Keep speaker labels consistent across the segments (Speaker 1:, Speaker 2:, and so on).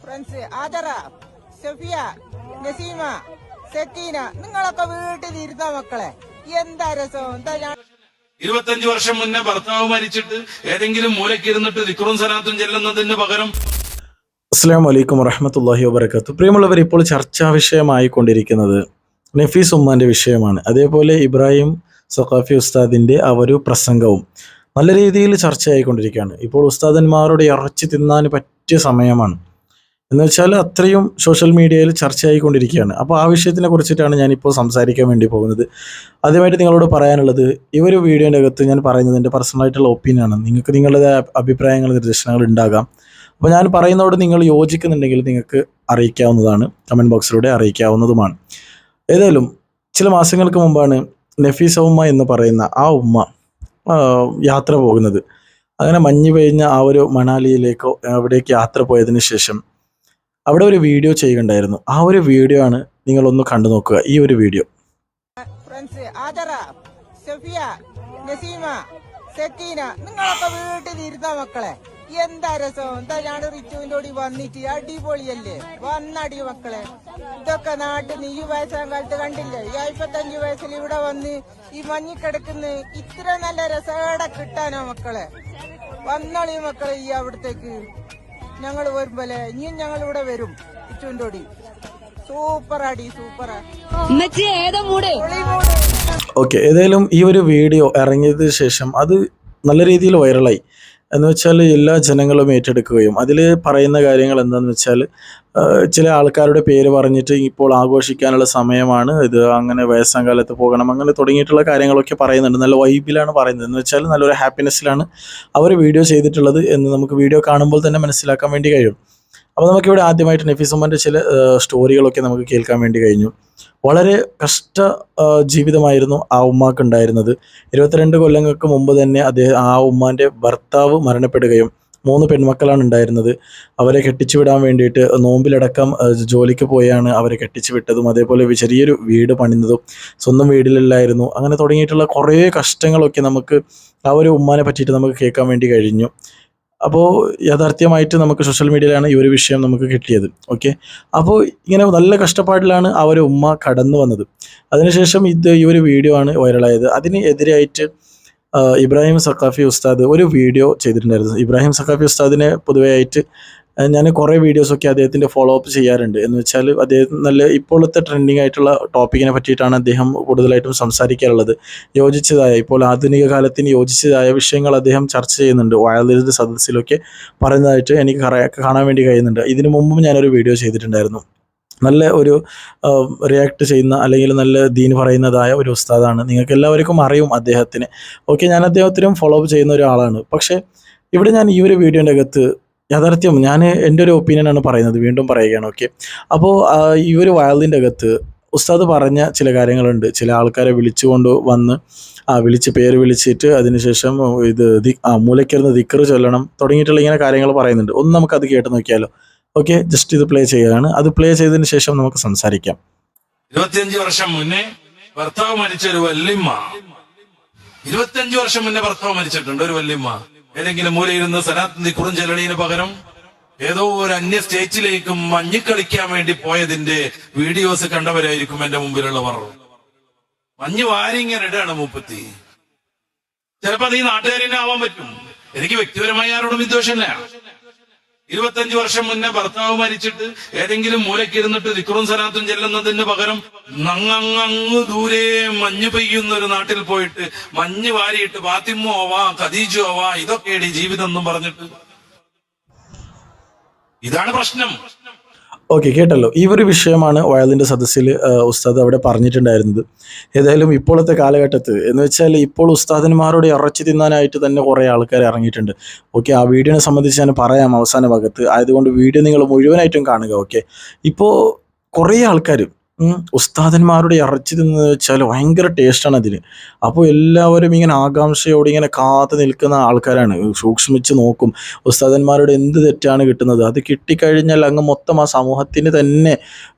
Speaker 1: Friends ആദറ സഫിയ നസീമ സക്കീന നിങ്ങളൊക്കെ വീട്ടിൽ ഇരുന്ന മക്കളെ. എന്താ രസം? എന്താ ഞാൻ
Speaker 2: ഇരുപത്തഞ്ചു വർഷം മുന്നേ ഭർത്താവ് മരിച്ചിട്ട് ഏതെങ്കിലും മൂലയ്ക്ക് ഇരുന്നിട്ട് വിക്രം സനാത്തും ചെല്ലുന്നതിന് പകരം
Speaker 3: അസ്സാം വലൈക്കും വറഹമത്തല്ലാഹി വബർക്കാത്തു പ്രിയമുള്ളവർ ഇപ്പോൾ ചർച്ചാ വിഷയമായി കൊണ്ടിരിക്കുന്നത് നഫീസ് ഉമ്മാന്റെ വിഷയമാണ്. അതേപോലെ ഇബ്രാഹിം സഖാഫി ഉസ്താദിന്റെ ആ ഒരു പ്രസംഗവും നല്ല രീതിയിൽ ചർച്ചയായിക്കൊണ്ടിരിക്കുകയാണ്. ഇപ്പോൾ ഉസ്താദന്മാരുടെ ഇറച്ചി തിന്നാൻ പറ്റിയ സമയമാണ്. എന്ന് വെച്ചാൽ അത്രയും സോഷ്യൽ മീഡിയയിൽ ചർച്ചയായിക്കൊണ്ടിരിക്കുകയാണ്. അപ്പോൾ ആ വിഷയത്തിനെ കുറിച്ചിട്ടാണ് ഞാനിപ്പോൾ സംസാരിക്കാൻ വേണ്ടി പോകുന്നത്. ആദ്യമായിട്ട് നിങ്ങളോട് പറയാനുള്ളത് ഈ ഒരു വീഡിയോന്റെ അകത്ത് ഞാൻ പറയുന്നത് എന്റെ പേഴ്സണലായിട്ടുള്ള ഒപ്പീനിയനാണ് നിങ്ങൾക്ക് നിങ്ങളുടെ അഭിപ്രായങ്ങൾ നിർദ്ദേശങ്ങൾ ഉണ്ടാകാം. അപ്പോൾ ഞാൻ പറയുന്നതോട് നിങ്ങൾ യോജിക്കുന്നുണ്ടെങ്കിൽ നിങ്ങൾക്ക് അറിയിക്കാവുന്നതാണ്. കമന്റ് ബോക്സിലൂടെ അറിയിക്കാവുന്നതുമാണ്. ഏതായാലും ചില മാസങ്ങൾക്ക് മുമ്പാണ് നഫീസ ഉമ്മ എന്ന് പറയുന്ന ആ ഉമ്മ യാത്ര പോകുന്നത്. അങ്ങനെ മഞ്ഞ് പെയ്ഞ്ഞ ആ ഒരു മണാലിയിലേക്കോ അവിടേക്ക് യാത്ര പോയതിന് ശേഷം അവിടെ ഒരു വീഡിയോ ചെയ്യുകയുണ്ടായിരുന്നു. ആ ഒരു വീഡിയോ ആണ് നിങ്ങൾ ഒന്ന് കണ്ടു നോക്കുക. ഈ ഒരു വീഡിയോ
Speaker 1: വീട്ടിൽ മക്കളെ. എന്താ രസം? എന്താ ഞാൻ റിച്ചുവിന്റെ കൂടി വന്നിട്ട് അടിപൊളിയല്ലേ? വന്നടി മക്കളെ. ഇതൊക്കെ നാട്ടിൽ നീ ഈ വയസ്സാം കാലത്ത് കണ്ടില്ലേ? ഈ അയ്പത്തഞ്ചു വയസ്സിൽ ഇവിടെ വന്ന് ഈ മഞ്ഞി കിടക്കുന്ന ഇത്ര നല്ല രസകട കിട്ടാനോ മക്കളെ? വന്നോളി മക്കളെ ഈ അവിടത്തേക്ക്. ഞങ്ങൾ വരുമ്പോലെ ഇനിയും ഞങ്ങൾ ഇവിടെ വരും. ചുണ്ടോടി സൂപ്പറാടി സൂപ്പറാ.
Speaker 3: ഓക്കെ ഏതായാലും ഈ ഒരു വീഡിയോ ഇറങ്ങിയതിന് ശേഷം അത് നല്ല രീതിയിൽ വൈറലായി. എന്ന് വെച്ചാൽ എല്ലാ ജനങ്ങളും ഏറ്റെടുക്കുകയും അതിൽ പറയുന്ന കാര്യങ്ങൾ എന്താണെന്ന് വെച്ചാൽ ചില ആൾക്കാരുടെ പേര് പറഞ്ഞിട്ട് ഇപ്പോൾ ആഘോഷിക്കാനുള്ള സമയമാണ്. ഇത് അങ്ങനെ വയസ്സാം കാലത്ത് പോകണം അങ്ങനെ തുടങ്ങിയിട്ടുള്ള കാര്യങ്ങളൊക്കെ പറയുന്നുണ്ട്. നല്ല വൈബിലാണ് പറയുന്നത്. എന്ന് വെച്ചാൽ നല്ലൊരു ഹാപ്പിനെസ്സിലാണ് അവർ വീഡിയോ ചെയ്തിട്ടുള്ളത് എന്ന് നമുക്ക് വീഡിയോ കാണുമ്പോൾ തന്നെ മനസ്സിലാക്കാൻ വേണ്ടി കഴിയും. അപ്പോൾ നമുക്കിവിടെ ആദ്യമായിട്ട് നഫീസമ്മന്റെ ചില സ്റ്റോറികളൊക്കെ നമുക്ക് കേൾക്കാൻ വേണ്ടി കഴിഞ്ഞു. വളരെ കഷ്ട ജീവിതമായിരുന്നു ആ ഉമ്മാക്ക് ഉണ്ടായിരുന്നത് ഇരുപത്തിരണ്ട് കൊല്ലങ്ങൾക്ക് മുമ്പ് തന്നെ അദ്ദേഹം ആ ഉമ്മാന്റെ ഭർത്താവ് മരണപ്പെടുകയും മൂന്ന് പെൺമക്കളാണ് ഉണ്ടായിരുന്നത്. അവരെ കെട്ടിച്ചു വിടാൻ വേണ്ടിയിട്ട് നോമ്പിലടക്കം ജോലിക്ക് പോയാണ് അവരെ കെട്ടിച്ചു വിട്ടതും അതേപോലെ ചെറിയൊരു വീട് പണിന്നതും സ്വന്തം വീടിലല്ലായിരുന്നു അങ്ങനെ തുടങ്ങിയിട്ടുള്ള കുറേ കഷ്ടങ്ങളൊക്കെ നമുക്ക് ആ ഒരു ഉമ്മാനെ പറ്റിയിട്ട് നമുക്ക് കേൾക്കാൻ വേണ്ടി കഴിഞ്ഞു. അപ്പോൾ യാഥാർത്ഥ്യമായിട്ട് നമുക്ക് സോഷ്യൽ മീഡിയയിലാണ് ഈ ഒരു വിഷയം നമുക്ക് കിട്ടിയത്. ഓക്കെ അപ്പോൾ ഇങ്ങനെ നല്ല കഷ്ടപ്പാടിലാണ് ആ ഒരു ഉമ്മ കടന്നു വന്നത്. അതിനുശേഷം ഇത് ഈ ഒരു വീഡിയോ ആണ് വൈറലായത് അതിന് എതിരായിട്ട് ഇബ്രാഹിം സക്കാഫി ഉസ്താദ് ഒരു വീഡിയോ ചെയ്തിട്ടുണ്ടായിരുന്നു. ഇബ്രാഹിം സക്കാഫി ഉസ്താദിനെ പൊതുവെയായിട്ട് ഞാൻ കുറേ വീഡിയോസൊക്കെ അദ്ദേഹത്തിന്റെ ഫോളോ അപ്പ് ചെയ്യാറുണ്ട്. എന്ന് വെച്ചാൽ അദ്ദേഹം നല്ല ഇപ്പോഴത്തെ ട്രെൻഡിങ് ആയിട്ടുള്ള ടോപ്പിക്കിനെ പറ്റിയിട്ടാണ് അദ്ദേഹം കൂടുതലായിട്ടും സംസാരിക്കാറുള്ളത്. യോജിച്ചതായ ഇപ്പോൾ ആധുനിക കാലത്തിന് യോജിച്ചതായ വിഷയങ്ങൾ അദ്ദേഹം ചർച്ച ചെയ്യുന്നുണ്ട്. വയലിരുത് സദസ്സിലൊക്കെ പറയുന്നതായിട്ട് എനിക്ക് കാണാൻ വേണ്ടി കഴിയുന്നുണ്ട്. ഇതിനു മുമ്പും ഞാനൊരു വീഡിയോ ചെയ്തിട്ടുണ്ടായിരുന്നു. നല്ല ഒരു റിയാക്ട് ചെയ്യുന്ന അല്ലെങ്കിൽ നല്ല ദീൻ പറയുന്നതായ ഒരു ഉസ്താദാണ്. നിങ്ങൾക്ക് എല്ലാവർക്കും അറിയും അദ്ദേഹത്തിന്. ഓക്കെ ഞാൻ അദ്ദേഹത്തിനും ഫോളോ അപ്പ് ചെയ്യുന്ന ഒരാളാണ്. പക്ഷേ ഇവിടെ ഞാൻ ഈ ഒരു വീഡിയോന്റെ അകത്ത് യാഥാർത്ഥ്യം ഞാൻ എന്റെ ഒരു ഒപ്പീനിയനാണ് പറയുന്നത് വീണ്ടും പറയുകയാണ് ഓക്കെ അപ്പോൾ ഈ ഒരു വയലിന്റെ അകത്ത് ഉസ്താദ് പറഞ്ഞ ചില കാര്യങ്ങളുണ്ട്. ചില ആൾക്കാരെ വിളിച്ചുകൊണ്ട് വന്ന് ആ വിളിച്ച് പേര് വിളിച്ചിട്ട് അതിനുശേഷം ഇത് ദി ആ മൂലയ്ക്കിരുന്ന് ദിക്കർ ചൊല്ലണം തുടങ്ങിയിട്ടുള്ള ഇങ്ങനെ കാര്യങ്ങൾ പറയുന്നുണ്ട്. ഒന്ന് നമുക്കത് കേട്ട് നോക്കിയാലോ? ഓക്കെ ജസ്റ്റ് ഇത് പ്ലേ ചെയ്യുകയാണ്. അത് പ്ലേ ചെയ്തതിന് ശേഷം നമുക്ക് സംസാരിക്കാം.
Speaker 2: ഇരുപത്തിയഞ്ചു വർഷം മുന്നേ ഭർത്താവ് മരിച്ച ഒരു വല്യമ്മ. ഇരുപത്തിയഞ്ചു വർഷം മുന്നേ ഭർത്താവ് മരിച്ചിട്ടുണ്ട് ഒരു വല്യമ്മ. ഏതെങ്കിലും മൂലയിരുന്ന് സനാത്തിന്റെ കുറും ചെല്ലണീന് പകരം ഏതോ ഒരു അന്യ സ്റ്റേറ്റിലേക്കും മഞ്ഞിക്കളിക്കാൻ വേണ്ടി പോയതിന്റെ വീഡിയോസ് കണ്ടവരായിരിക്കും എന്റെ മുമ്പിലുള്ളവർ. മഞ്ഞ് വാരിങ്ങനെ ഇടാണ് മൂപ്പത്തി. ചിലപ്പോ അത് ഈ നാട്ടുകാരി ആവാൻ പറ്റും. എനിക്ക് വ്യക്തിപരമായി ആരോടും വിദ്വേഷമില്ല. ഇരുപത്തഞ്ചു വർഷം മുന്നേ ഭർത്താവ് മരിച്ചിട്ട് ഏതെങ്കിലും മൂലക്കിരുന്നിട്ട് ദിക്റും സലാത്തും ചെല്ലുന്നതിന് പകരം നങ്ങങ്ങ് ദൂരെ മഞ്ഞ് പെയ്യുന്ന ഒരു നാട്ടിൽ പോയിട്ട് മഞ്ഞ് വാരിയിട്ട് ഫാത്തിമോ ആവാ ഖദീജോ ആവാ ഇതൊക്കെയാണ് ജീവിതം എന്നും പറഞ്ഞിട്ട്. ഇതാണ് പ്രശ്നം.
Speaker 3: ഓക്കെ കേട്ടല്ലോ. ഈ ഒരു വിഷയമാണ് വയലിന്റെ സദസ്സിൽ ഉസ്താദ് അവിടെ പറഞ്ഞിട്ടുണ്ടായിരുന്നത്. ഏതായാലും ഇപ്പോഴത്തെ കാലഘട്ടത്ത് എന്ന് വെച്ചാൽ ഇപ്പോൾ ഉസ്താദന്മാരോട് ഇറച്ചി തിന്നാനായിട്ട് തന്നെ കുറേ ആൾക്കാർ ഇറങ്ങിയിട്ടുണ്ട്. ഓക്കെ ആ വീഡിയോനെ സംബന്ധിച്ച് ഞാൻ പറയാം അവസാന ഭാഗത്ത്. ആയതുകൊണ്ട് വീഡിയോ നിങ്ങൾ മുഴുവനായിട്ടും കാണുക ഓക്കെ ഇപ്പോൾ കുറേ ആൾക്കാർ ഉസ്താദന്മാരുടെ ഇറച്ചി തിന്നു വെച്ചാൽ ഭയങ്കര ടേസ്റ്റാണ് അതിന്. അപ്പോൾ എല്ലാവരും ഇങ്ങനെ ആകാംക്ഷയോടെ ഇങ്ങനെ കാത്തു നിൽക്കുന്ന ആൾക്കാരാണ്. സൂക്ഷ്മിച്ച് നോക്കും ഉസ്താദന്മാരുടെ എന്ത് തെറ്റാണ് കിട്ടുന്നത്. അത് കിട്ടിക്കഴിഞ്ഞാൽ അങ്ങ് മൊത്തം ആ സമൂഹത്തിന് തന്നെ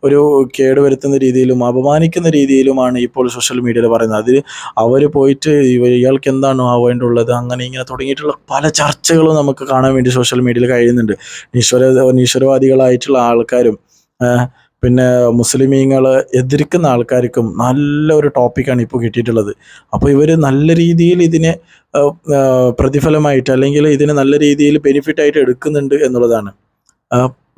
Speaker 3: ഒരു കേടുവരുത്തുന്ന രീതിയിലും അപമാനിക്കുന്ന രീതിയിലുമാണ് ഇപ്പോൾ സോഷ്യൽ മീഡിയയിൽ പറയുന്നത്. അതിൽ അവർ പോയിട്ട് ഇയാൾക്ക് എന്താണോ ആവേണ്ടുള്ളത് അങ്ങനെ ഇങ്ങനെ തുടങ്ങിയിട്ടുള്ള പല ചർച്ചകളും നമുക്ക് കാണാൻ വേണ്ടി സോഷ്യൽ മീഡിയയിൽ കഴിയുന്നുണ്ട്. ഈശ്വര ഈശ്വരവാദികളായിട്ടുള്ള ആൾക്കാരും പിന്നെ മുസ്ലിമീങ്ങൾ എതിർക്കുന്ന ആൾക്കാർക്കും നല്ലൊരു ടോപ്പിക്കാണ് ഇപ്പോൾ കിട്ടിയിട്ടുള്ളത്. അപ്പോൾ ഇവർ നല്ല രീതിയിൽ ഇതിനെ പ്രതിഫലമായിട്ട് അല്ലെങ്കിൽ ഇതിനെ നല്ല രീതിയിൽ ബെനിഫിറ്റ് ആയിട്ട് എടുക്കുന്നുണ്ട് എന്നുള്ളതാണ്.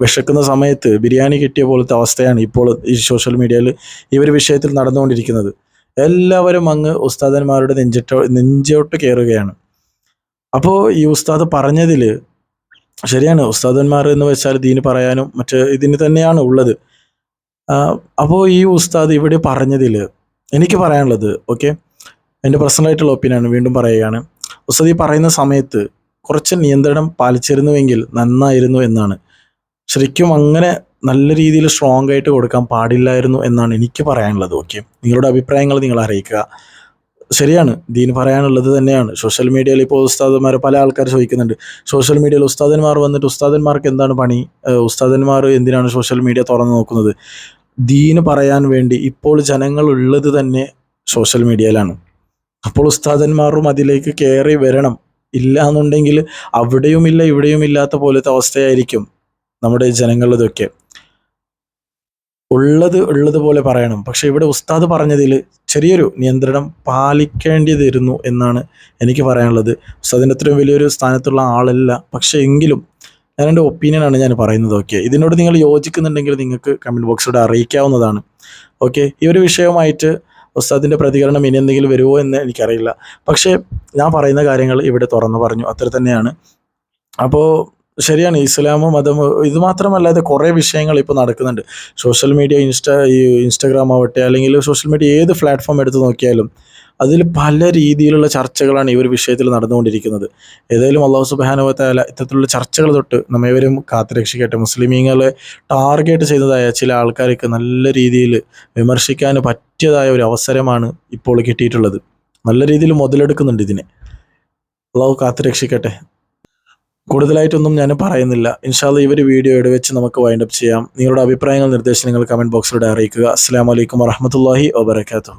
Speaker 3: വിശക്കുന്ന സമയത്ത് ബിരിയാണി കിട്ടിയ പോലത്തെ അവസ്ഥയാണ് ഇപ്പോൾ ഈ സോഷ്യൽ മീഡിയയിൽ ഈ ഒരു വിഷയത്തിൽ നടന്നുകൊണ്ടിരിക്കുന്നത്. എല്ലാവരും അങ്ങ് ഉസ്താദന്മാരുടെ നെഞ്ചിട്ടോ നെഞ്ചോട്ട് കയറുകയാണ്. അപ്പോൾ ഈ ഉസ്താദ് പറഞ്ഞതിൽ ശരിയാണ്. ഉസ്താദന്മാർ എന്ന് വെച്ചാൽ ദീന് പറയാനും മറ്റ് ഇതിന് തന്നെയാണ് ഉള്ളത്. അപ്പോൾ ഈ ഉസ്താദ് ഇവിടെ പറഞ്ഞതിൽ എനിക്ക് പറയാനുള്ളത് ഓക്കെ എന്റെ പേഴ്സണലായിട്ടുള്ള ഒപ്പീനിയാണ് വീണ്ടും പറയുകയാണ്. ഉസ്താദ് ഈ പറയുന്ന സമയത്ത് കുറച്ച് നിയന്ത്രണം പാലിച്ചിരുന്നുവെങ്കിൽ നന്നായിരുന്നു എന്നാണ്. ശരിക്കും അങ്ങനെ നല്ല രീതിയിൽ സ്ട്രോങ് ആയിട്ട് കൊടുക്കാൻ പാടില്ലായിരുന്നു എന്നാണ് എനിക്ക് പറയാനുള്ളത് ഓക്കെ നിങ്ങളുടെ അഭിപ്രായങ്ങൾ നിങ്ങൾ അറിയിക്കുക. ശരിയാണ്. ദീൻ പറയാനുള്ളത് തന്നെയാണ്. സോഷ്യൽ മീഡിയയിൽ ഇപ്പോൾ ഉസ്താദന്മാർ പല ആൾക്കാർ ചോദിക്കുന്നുണ്ട്. സോഷ്യൽ മീഡിയയിൽ ഉസ്താദന്മാർ വന്നിട്ട് ഉസ്താദന്മാർക്ക് എന്താണ് പണി? ഉസ്താദന്മാർ എന്തിനാണ് സോഷ്യൽ മീഡിയ തുറന്നു നോക്കുന്നത്? ദീന് പറയാൻ വേണ്ടി ഇപ്പോൾ ജനങ്ങൾ ഉള്ളത് തന്നെ സോഷ്യൽ മീഡിയയിലാണ്. അപ്പോൾ ഉസ്താദന്മാരും അതിലേക്ക് കയറി വരണം. ഇല്ല എന്നുണ്ടെങ്കിൽ അവിടെയുമില്ല ഇവിടെയും ഇല്ലാത്ത പോലത്തെ അവസ്ഥയായിരിക്കും നമ്മുടെ ജനങ്ങളിതൊക്കെ ഉള്ളത് ഉള്ളത് പോലെ പറയണം. പക്ഷെ ഇവിടെ ഉസ്താദ് പറഞ്ഞതിൽ ചെറിയൊരു നിയന്ത്രണം പാലിക്കേണ്ടിയതിരുന്നു എന്നാണ് എനിക്ക് പറയാനുള്ളത്. ഉസ്താദിന്റെ അത്രയും വലിയൊരു സ്ഥാനത്തുള്ള ആളല്ല. പക്ഷേ എങ്കിലും ഞാൻ എന്റെ ഒപ്പീനിയനാണ് ഞാൻ പറയുന്നത് ഓക്കെ ഇതിനോട് നിങ്ങൾ യോജിക്കുന്നുണ്ടെങ്കിൽ നിങ്ങൾക്ക് കമന്റ് ബോക്സിലൂടെ അറിയിക്കാവുന്നതാണ് ഓക്കെ ഈ ഒരു വിഷയവുമായിട്ട് ഉസ്താദിന്റെ പ്രതികരണം ഇനി എന്തെങ്കിലും വരുമോ എന്ന് എനിക്കറിയില്ല. പക്ഷേ ഞാൻ പറയുന്ന കാര്യങ്ങൾ ഇവിടെ തുറന്നു പറഞ്ഞു. അത്ര തന്നെയാണ് അപ്പോൾ ശരിയാണ് ഇസ്ലാം മതം ഇത് മാത്രമല്ലാതെ കുറേ വിഷയങ്ങൾ ഇപ്പോൾ നടക്കുന്നുണ്ട്. സോഷ്യൽ മീഡിയ ഇൻസ്റ്റ ഈ ഇൻസ്റ്റാഗ്രാം ആവട്ടെ അല്ലെങ്കിൽ സോഷ്യൽ മീഡിയ ഏത് പ്ലാറ്റ്ഫോം എടുത്ത് നോക്കിയാലും അതിൽ പല രീതിയിലുള്ള ചർച്ചകളാണ് ഈ ഒരു വിഷയത്തിൽ നടന്നുകൊണ്ടിരിക്കുന്നത്. ഏതായാലും അള്ളാഹു സുബാനുവത്തായ ഇത്തരത്തിലുള്ള ചർച്ചകൾ തൊട്ട് നമ്മേവരും കാത്തുരക്ഷിക്കട്ടെ. മുസ്ലിമീങ്ങളെ ടാർഗറ്റ് ചെയ്തതായ ചില ആൾക്കാർക്ക് നല്ല രീതിയിൽ വിമർശിക്കാൻ പറ്റിയതായ ഒരു അവസരമാണ് ഇപ്പോൾ കിട്ടിയിട്ടുള്ളത്. നല്ല രീതിയിൽ മുതലെടുക്കുന്നുണ്ട് ഇതിനെ. അള്ളാഹു കാത്തുരക്ഷിക്കട്ടെ. കൂടുതലായിട്ടൊന്നും ഞാൻ പറയുന്നില്ല. ഇൻഷാല്ല ഈ ഒരു വീഡിയോ വെച്ച് നമുക്ക് വൈൻഡപ്പ് ചെയ്യാം. നിങ്ങളുടെ അഭിപ്രായങ്ങൾ നിർദ്ദേശങ്ങൾ കമന്റ് ബോക്സിലൂടെ അറിയിക്കുക. അസ്സാം വലൈക്കും വറഹമത്തല്ലാഹി വബർക്കാത്തു